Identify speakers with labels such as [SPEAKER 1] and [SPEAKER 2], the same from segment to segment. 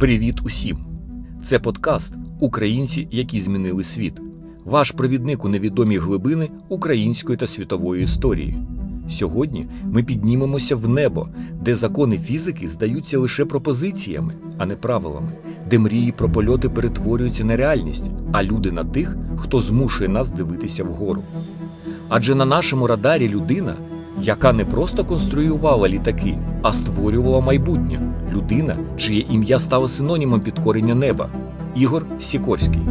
[SPEAKER 1] Привіт усім! Це подкаст Українці, які змінили світ. Ваш провідник у невідомі глибини української та світової історії. Сьогодні ми піднімемося в небо, де закони фізики здаються лише пропозиціями, а не правилами, де мрії про польоти перетворюються на реальність, а люди на тих, хто змушує нас дивитися вгору. Адже на нашому радарі людина, яка не просто конструювала літаки, а створювала майбутнє. Людина, чиє ім'я стало синонімом підкорення неба Ігор Сікорський.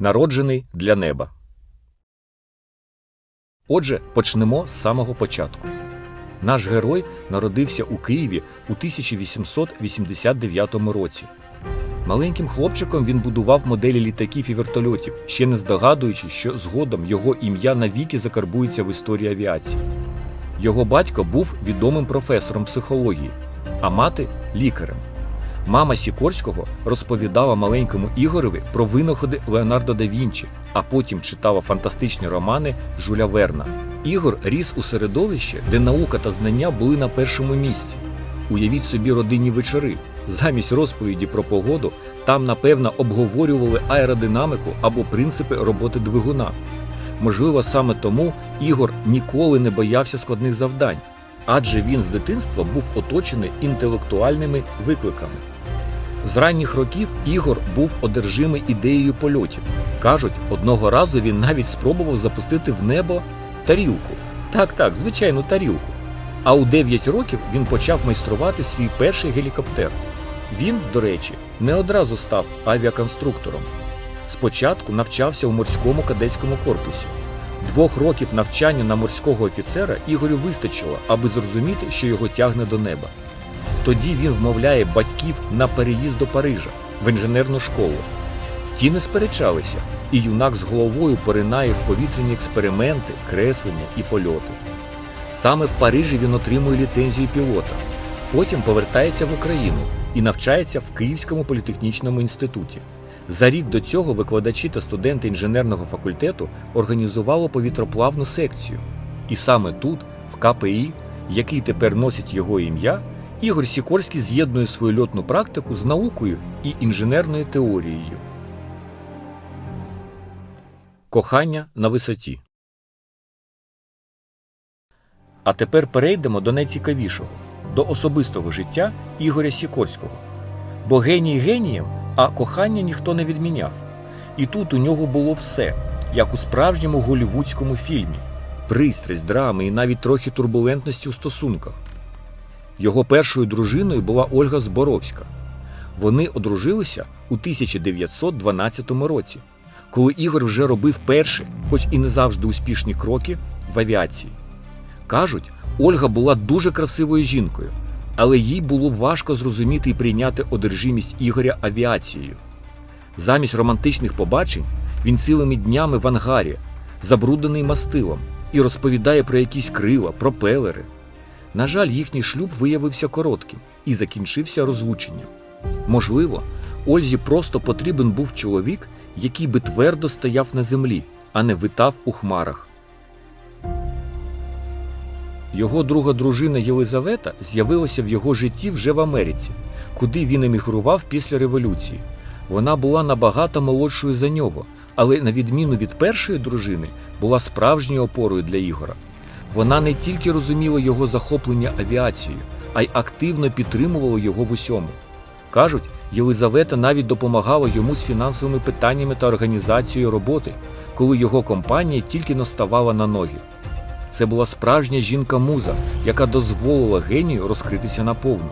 [SPEAKER 1] Народжений для неба. Отже, почнемо з самого початку. Наш герой народився у Києві у 1889 році. Маленьким хлопчиком він будував моделі літаків і вертольотів, ще не здогадуючи, що згодом його ім'я навіки закарбується в історії авіації. Його батько був відомим професором психології, а мати лікарем. Мама Сікорського розповідала маленькому Ігорові про винаходи Леонардо да Вінчі, а потім читала фантастичні романи Жуля Верна. Ігор ріс у середовищі, де наука та знання були на першому місці. Уявіть собі родинні вечори. Замість розповіді про погоду там, напевно, обговорювали аеродинаміку або принципи роботи двигуна. Можливо, саме тому Ігор ніколи не боявся складних завдань, адже він з дитинства був оточений інтелектуальними викликами. З ранніх років Ігор був одержимий ідеєю польотів. Кажуть, одного разу він навіть спробував запустити в небо тарілку. Так, так, звичайну тарілку. А у 9 років він почав майструвати свій перший гелікоптер. Він, до речі, не одразу став авіаконструктором. Спочатку навчався у морському кадетському корпусі. Двох років навчання на морського офіцера Ігорю вистачило, аби зрозуміти, що його тягне до неба. Тоді він вмовляє батьків на переїзд до Парижа в інженерну школу. Ті не сперечалися, і юнак з головою поринає в повітряні експерименти, креслення і польоти. Саме в Парижі він отримує ліцензію пілота. Потім повертається в Україну і навчається в Київському політехнічному інституті. За рік до цього викладачі та студенти інженерного факультету організували повітроплавну секцію. І саме тут, в КПІ, який тепер носить його ім'я, Ігор Сікорський з'єднує свою льотну практику з наукою і інженерною теорією. Кохання на висоті. А тепер перейдемо до найцікавішого до особистого життя Ігоря Сікорського. Бо геній генієм, а кохання ніхто не відміняв. І тут у нього було все, як у справжньому голівудському фільмі: пристрасть, драми і навіть трохи турбулентності у стосунках. Його першою дружиною була Ольга Зборовська. Вони одружилися у 1912 році, коли Ігор вже робив перші, хоч і не завжди успішні кроки в авіації. Кажуть, Ольга була дуже красивою жінкою, але їй було важко зрозуміти і прийняти одержимість Ігоря авіацією. Замість романтичних побачень він цілими днями в ангарі, забруднений мастилом, і розповідає про якісь крила, пропелери. На жаль, їхній шлюб виявився коротким і закінчився розлученням. Можливо, Ользі просто потрібен був чоловік, який би твердо стояв на землі, а не витав у хмарах. Його друга дружина Єлизавета з'явилася в його житті вже в Америці, куди він емігрував після революції. Вона була набагато молодшою за нього, але, на відміну від першої дружини, була справжньою опорою для Ігора. Вона не тільки розуміла його захоплення авіацією, а й активно підтримувала його в усьому. Кажуть, Єлизавета навіть допомагала йому з фінансовими питаннями та організацією роботи, коли його компанія тільки наставала на ноги. Це була справжня жінка-муза, яка дозволила генію розкритися наповну.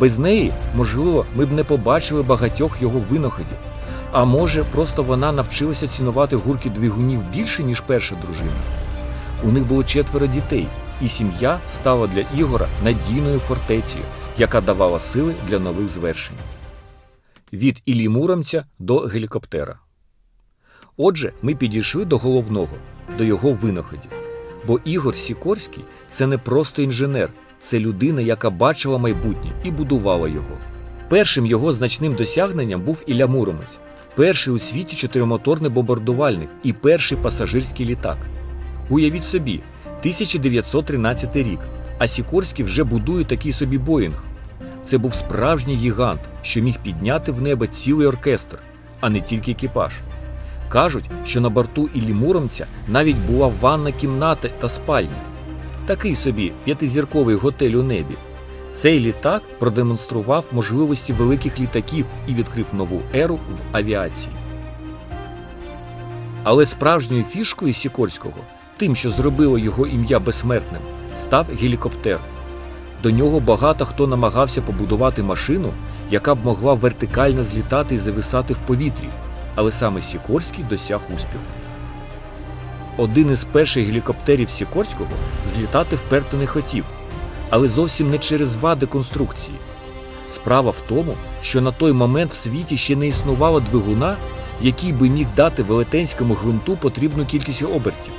[SPEAKER 1] Без неї, можливо, ми б не побачили багатьох його винаходів. А може, просто вона навчилася цінувати гурки двигунів більше, ніж перша дружина. У них було четверо дітей, і сім'я стала для Ігора надійною фортецею, яка давала сили для нових звершень. Від Іллі Муромця до гелікоптера. Отже, ми підійшли до головного, до його винаходів. Бо Ігор Сікорський це не просто інженер, це людина, яка бачила майбутнє і будувала його. Першим його значним досягненням був Ілля Муромець, перший у світі чотиримоторний бомбардувальник і перший пасажирський літак. Уявіть собі, 1913 рік, а Сікорський вже будує такий собі Боїнг. це був справжній гігант, що міг підняти в небо цілий оркестр, а не тільки екіпаж. Кажуть, що на борту Іллі Муромця навіть була ванна кімната та спальня. Такий собі п'ятизірковий готель у небі. Цей літак продемонстрував можливості великих літаків і відкрив нову еру в авіації. Але справжньою фішкою Сікорського, тим, що зробило його ім'я безсмертним, став гелікоптер. До нього багато хто намагався побудувати машину, яка б могла вертикально злітати і зависати в повітрі, але саме Сікорський досяг успіху. Один із перших гелікоптерів Сікорського злітати вперто не хотів, але зовсім не через вади конструкції. Справа в тому, що на той момент в світі ще не існувало двигуна, який би міг дати велетенському гвинту потрібну кількість обертів.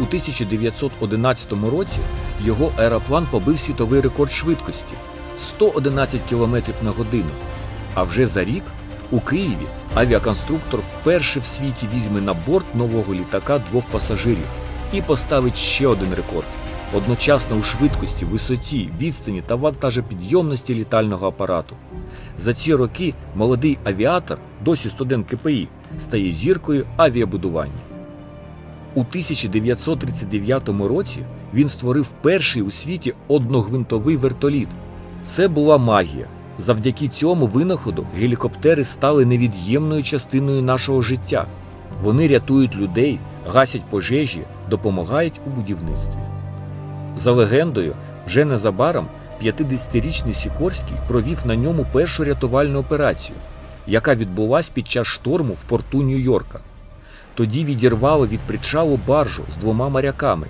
[SPEAKER 1] У 1911 році його аероплан побив світовий рекорд швидкості 111 км на годину. А вже за рік у Києві авіаконструктор вперше в світі візьме на борт нового літака двох пасажирів і поставить ще один рекорд одночасно у швидкості, висоті, відстані та вантажопідйомності літального апарату. За ці роки молодий авіатор, досі студент КПІ, стає зіркою авіабудування. У 1939 році він створив перший у світі одногвинтовий вертоліт. Це була магія. Завдяки цьому винаходу гелікоптери стали невід'ємною частиною нашого життя. Вони рятують людей, гасять пожежі, допомагають у будівництві. За легендою, вже незабаром 50-річний Сікорський провів на ньому першу рятувальну операцію, яка відбулась під час шторму в порту Нью-Йорка. Тоді відірвало від причалу баржу з двома моряками.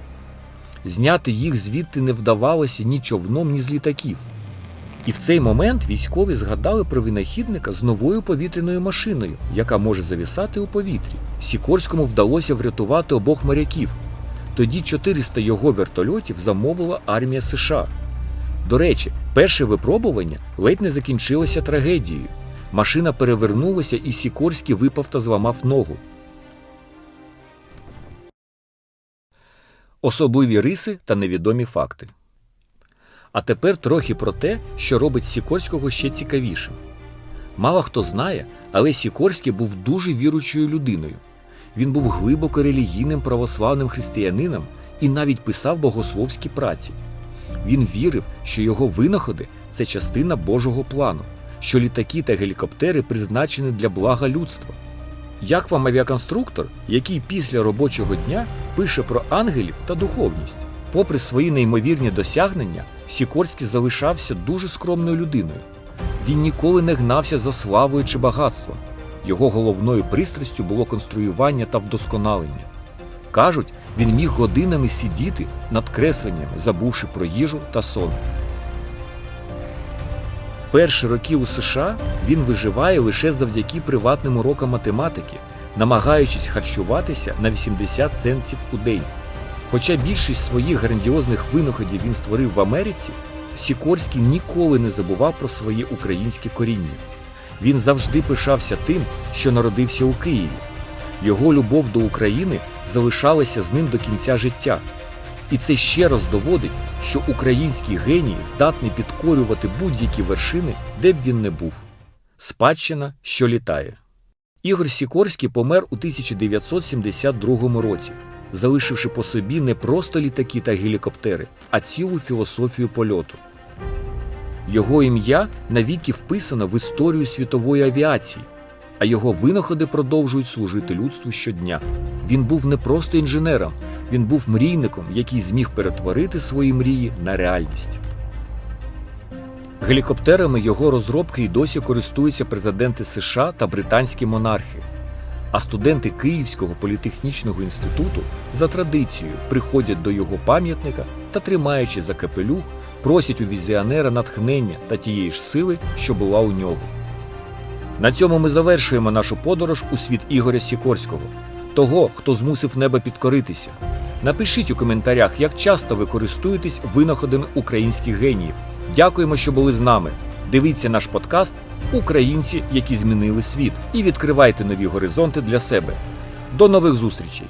[SPEAKER 1] Зняти їх звідти не вдавалося ні човном, ні з літаків. І в цей момент військові згадали про винахідника з новою повітряною машиною, яка може завісати у повітрі. Сікорському вдалося врятувати обох моряків. Тоді 400 його вертольотів замовила армія США. До речі, перше випробування ледь не закінчилося трагедією. Машина перевернулася, і Сікорський випав та зламав ногу. Особливі риси та невідомі факти. А тепер трохи про те, що робить Сікорського ще цікавішим. Мало хто знає, але Сікорський був дуже віручою людиною. Він був глибоко релігійним православним християнином і навіть писав богословські праці. Він вірив, що його винаходи це частина Божого плану, що літаки та гелікоптери призначені для блага людства. Як вам авіаконструктор, який після робочого дня пише про ангелів та духовність? Попри свої неймовірні досягнення, Сікорський залишався дуже скромною людиною. Він ніколи не гнався за славою чи багатством. Його головною пристрастю було конструювання та вдосконалення. Кажуть, він міг годинами сидіти над кресленнями, забувши про їжу та сон. Перші роки у США він виживає лише завдяки приватним урокам математики, намагаючись харчуватися на 80 центів у день. Хоча більшість своїх грандіозних винаходів він створив в Америці, Сікорський ніколи не забував про своє українське коріння. Він завжди пишався тим, що народився у Києві. Його любов до України залишалася з ним до кінця життя. І це ще раз доводить, що український геній здатний підкорювати будь-які вершини, де б він не був. Спадщина, що літає. Ігор Сікорський помер у 1972 році, залишивши по собі не просто літаки та гелікоптери, а цілу філософію польоту. Його ім'я навіки вписано в історію світової авіації, а його винаходи продовжують служити людству щодня. Він був не просто інженером, він був мрійником, який зміг перетворити свої мрії на реальність. Гелікоптерами його розробки й досі користуються президенти США та британські монархи. А студенти Київського політехнічного інституту за традицією приходять до його пам'ятника та, тримаючи за капелюх, просять у візіонера натхнення та тієї ж сили, що була у нього. На цьому ми завершуємо нашу подорож у світ Ігоря Сікорського, того, хто змусив небо підкоритися. Напишіть у коментарях, як часто ви користуєтесь винаходами українських геніїв. Дякуємо, що були з нами. Дивіться наш подкаст Українці, які змінили світ, і відкривайте нові горизонти для себе. До нових зустрічей!